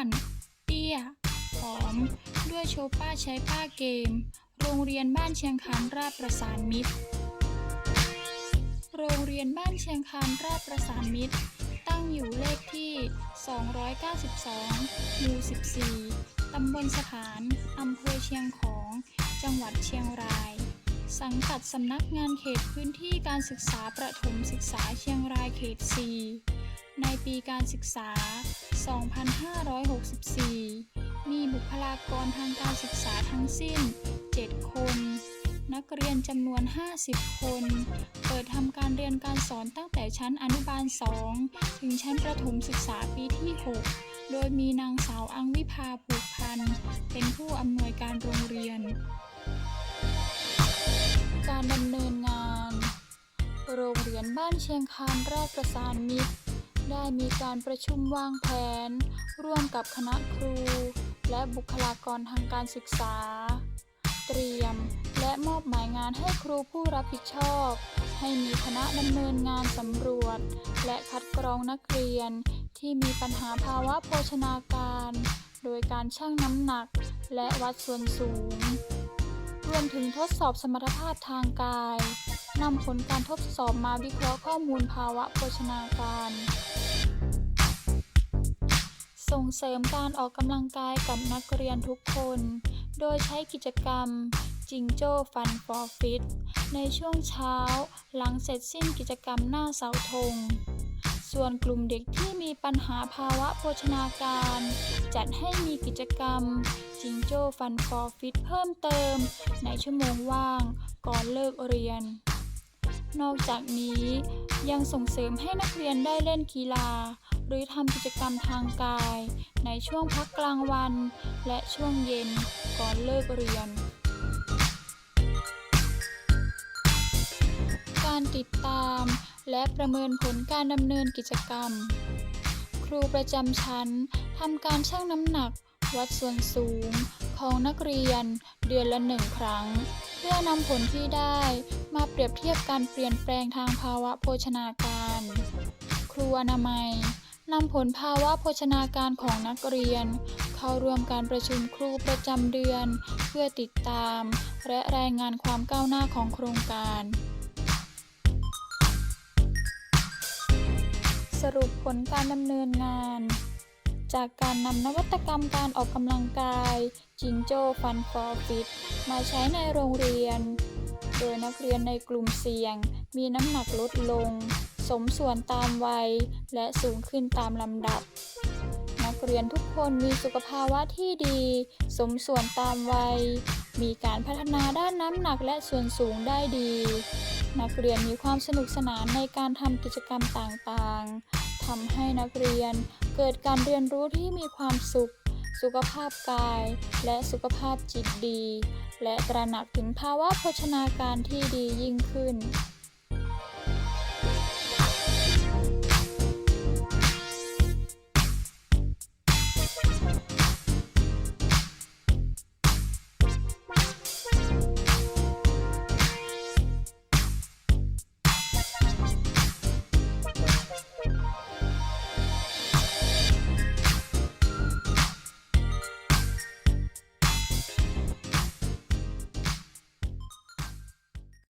วนเตี้ยผอม ด้วยโชว์ป้าใช้ป้าเกม โรงเรียนบ้านเชียงคานราชประสานมิตร โรงเรียนบ้านเชียงคานราชประสานมิตร ตั้งอยู่เลขที่ 292หมู่14 ตำบลสถาน อำเภอเชียงของ จังหวัดเชียงราย สังกัดสำนักงานเขตพื้นที่การศึกษาประถมศึกษาเชียงรายเขต 4 ปีการศึกษา 2564 มีบุคลากรทางการศึกษาทั้งสิ้น 7 คน นักเรียนจำนวน 50 คน เปิดทำการเรียนการสอนตั้งแต่ชั้นอนุบาล 2 ถึงชั้นประถมศึกษาปีที่ 6 โดยมีนางสาวอังวิภาผูกพันเป็นผู้อำนวยการโรงเรียน การดำเนินงาน โรงเรียนบ้านเชียงคานราชประสานมิตร ได้มีการประชุมวางแผน ร่วมกับคณะครู และบุคลากรทางการศึกษา เตรียม และมอบหมายงานให้ครูผู้รับผิดชอบ ให้มีคณะดำเนินงานสำรวจ และคัดกรองนักเรียน ที่มีปัญหาภาวะโภชนาการ โดยการชั่งน้ำหนัก และวัดส่วนสูง รวมถึงทดสอบสมรรถภาพทางกาย นำผลการทดสอบมาวิเคราะห์ข้อมูลภาวะโภชนาการ ส่งเสริมการออกกำลังกายกับนักเรียนทุกคน โดยใช้กิจกรรมจิงโจ้ฟันฟอร์ฟิตในช่วงเช้า หลังเสร็จสิ้นกิจกรรมหน้าเสาธง ส่วนกลุ่มเด็กที่มีปัญหาภาวะโภชนาการ จัดให้มีกิจกรรมจิงโจ้ฟันฟอร์ฟิตเพิ่มเติม ในชั่วโมงว่างก่อนเลิกเรียน นอกจากนี้ยังส่งเสริมให้นักเรียนได้เล่นกีฬา หรือทำกิจกรรมทางกาย ในช่วงพักกลางวัน และช่วงเย็นก่อนเลิกเรียน การติดตามและประเมินผลการดำเนินกิจกรรม ครูประจำชั้นทำการชั่งน้ำหนัก วัดส่วนสูงของนักเรียนเดือนละหนึ่งครั้ง เพื่อนำผลที่ได้มาเปรียบเทียบการเปลี่ยนแปลงทางภาวะโภชนาการ ครูอนามัยนำผลภาวะโภชนาการของนักเรียน เข้าร่วมการประชุมครูประจำเดือน เพื่อติดตาม และรายงานความก้าวหน้าของโครงการ สรุปผลการดำเนินงาน จากการนำนวัตกรรมการออกกำลังกาย จิงโจ้ฟันฟอร์ฟิต มาใช้ในโรงเรียน โดยนักเรียนในกลุ่มเสี่ยง มีน้ำหนักลดลง สมส่วนตามวัย และสูงขึ้นตามลำดับ นักเรียนทุกคนมีสุขภาวะที่ดี สมส่วนตามวัย มีการพัฒนาด้านน้ำหนักและส่วนสูงได้ดี นักเรียนมีความสนุกสนานในการทำกิจกรรมต่างๆทำให้นักเรียน เกิดการเรียนรู้ที่มีความสุข สุขภาพกาย และสุขภาพจิตดี และตระหนักถึงภาวะโภชนาการที่ดียิ่งขึ้น